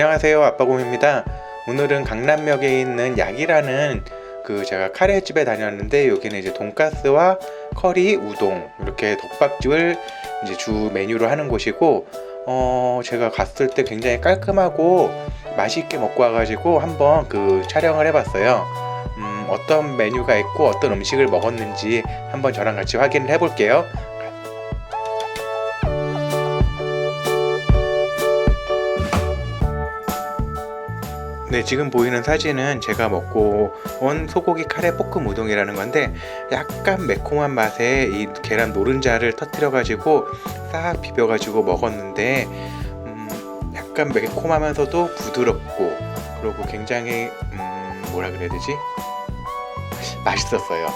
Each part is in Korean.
안녕하세요 아빠곰입니다. 오늘은 강남역에 있는 약이라는 그 제가 카레집에 다녔는데 여기는 이제 돈가스와 커리 우동 이렇게 덮밥집을 이제 주 메뉴로 하는 곳이고 어 제가 갔을 때 굉장히 깔끔하고 맛있게 먹고 와가지고 한번 그 촬영을 해봤어요. 음 어떤 메뉴가 있고 어떤 음식을 먹었는지 한번 저랑 같이 확인을 해볼게요 네, 지금 보이는 사진은 제가 먹고 온 소고기 카레 볶음 우동이라는 건데 약간 매콤한 맛에 이 계란 노른자를 터뜨려 가지고 싹 비벼 가지고 먹었는데 음, 약간 매콤하면서도 부드럽고 그리고 굉장히 음, 뭐라 그래야 되지? 맛있었어요.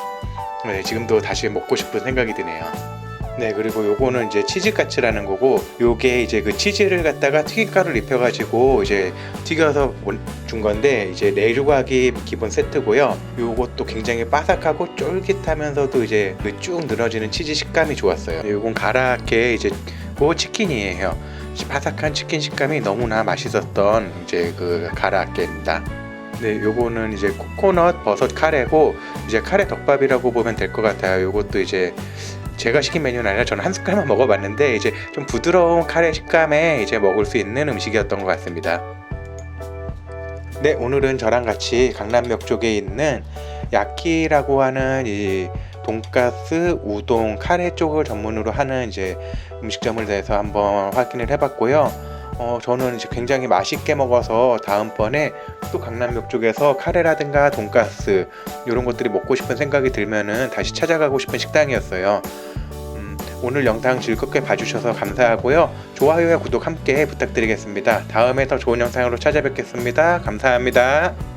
네, 지금도 다시 먹고 싶은 생각이 드네요. 네 그리고 요거는 이제 치즈카츠라는 거고 요게 이제 그 치즈를 갖다가 튀김가루를 입혀 가지고 이제 튀겨서 온- 준 건데 이제 내조각이 기본 세트고요. 요것도 굉장히 바삭하고 쫄깃하면서도 이제 그 쭉 늘어지는 치즈 식감이 좋았어요. 네, 요건 가라케 이제 고 치킨이에요. 바삭한 치킨 식감이 너무나 맛있었던 이제 그 가라케입니다. 네, 요거는 이제 코코넛 버섯 카레고 이제 카레 덮밥이라고 보면 될 것 같아요. 요것도 이제 제가 시킨 메뉴는 아니라 저는 한 숟갈만 먹어봤는데 이제 좀 부드러운 카레 식감에 이제 먹을 수 있는 음식이었던 것 같습니다. 네, 오늘은 저랑 같이 강남역 쪽에 있는 야키라고 하는 이 돈가스, 우동, 카레 쪽을 전문으로 하는 이제 음식점을 대해서 한번 확인을 해봤고요. 어, 저는 이제 굉장히 맛있게 먹어서 다음번에 또 강남역 쪽에서 카레라든가 돈가스 이런 것들이 먹고 싶은 생각이 들면은 다시 찾아가고 싶은 식당이었어요. 음, 오늘 영상 즐겁게 봐주셔서 감사하고요. 좋아요와 구독 함께 부탁드리겠습니다. 다음에 더 좋은 영상으로 찾아뵙겠습니다. 감사합니다.